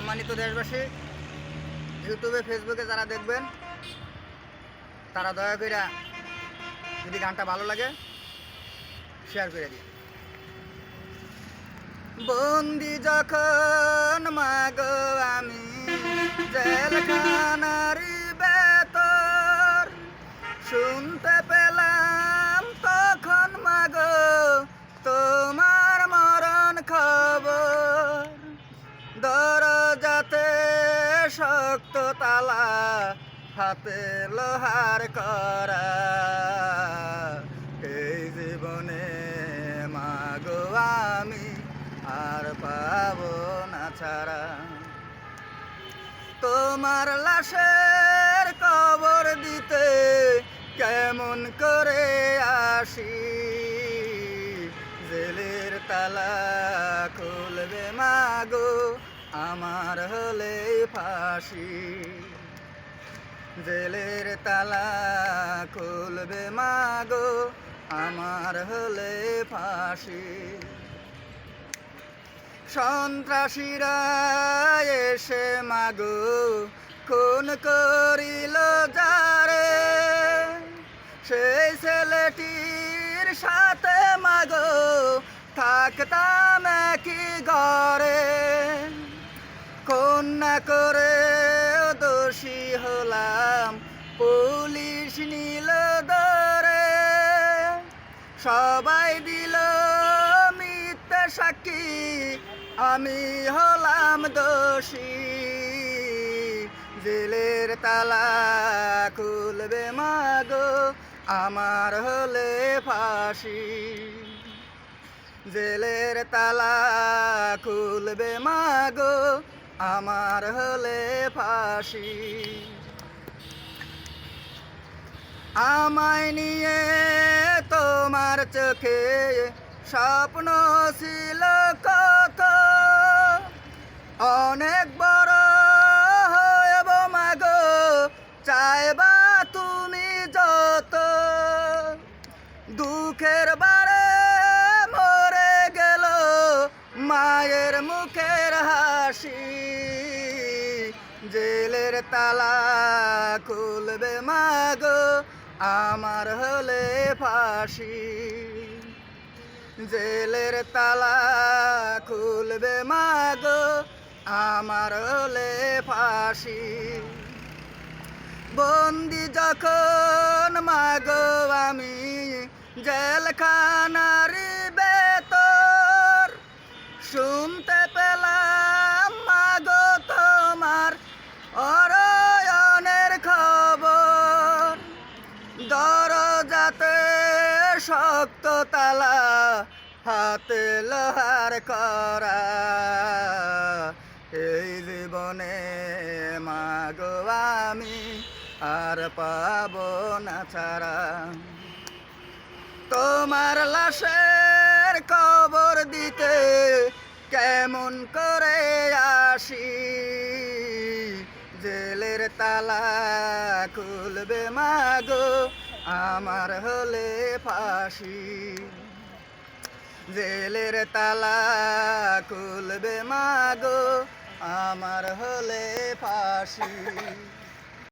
সম্মানিত দেশবাসী, ইউটিউবে, ফেসবুকে যারা দেখবেন, তারা দয়া করে যদি গানটা ভালো লাগে শেয়ার করে দিন। বন্দি যখন মাগো আমি, জেলখানারি বেতর শুনতে পেলাম শক্ত তালা, হাতে লোহার করা। এই জীবনে মাগো আমি আর পাব না ছাড়া। তোমার লাশের কবর দিতে কেমন করে আসি? জেলের তালা খুলবে মাগো আমার হলে ফাঁসি, জেলের তালা খুলবে মাগো, আমার হলে ফাঁসি। সন্ত্রাসীরা এসে মাগো, খুন করিল যারে? সেই ছেলেটির সাথে মাগো, থাকতাম একই ঘরে। করে দোষী হলাম। পুলিশ নিল ধরে। সবাই দিল মিথ্যে সাক্ষী। আমি হলাম দোষী। জেলের তালা খুলবে মাগো, আমার হলে ফাঁসি। জেলের তালা খুলবে মাগো আমার হলে ফাঁসি। আমায় নিয়ে তোমার চোখে স্বপ্ন ছিল কত। অনেক বড় হয়েব মাগো, চাইবা তুমি যত। দুঃখের বারে মরে গেল মায়ের মুখের হাসি। জেলের তালা খুলবে মাগো, আমার হলে ফাঁসি। জেলের তালা খুলবে মাগো, আমার হলে ফাঁসি। বন্দি যখন মাগো, আমি জেলখানারি দরজাতে শক্ত তালা, হাতে লোহার করা এই জীবনে মাগো আমি আর পাব না ছাড়া। তোমার লাশের কবর দিতে কেমন করে আসি? জেলের তালা খুলবে মাগো আমার হলে ফাঁসি। জেলের তালা খুলবে মাগো আমার হলে ফাঁসি।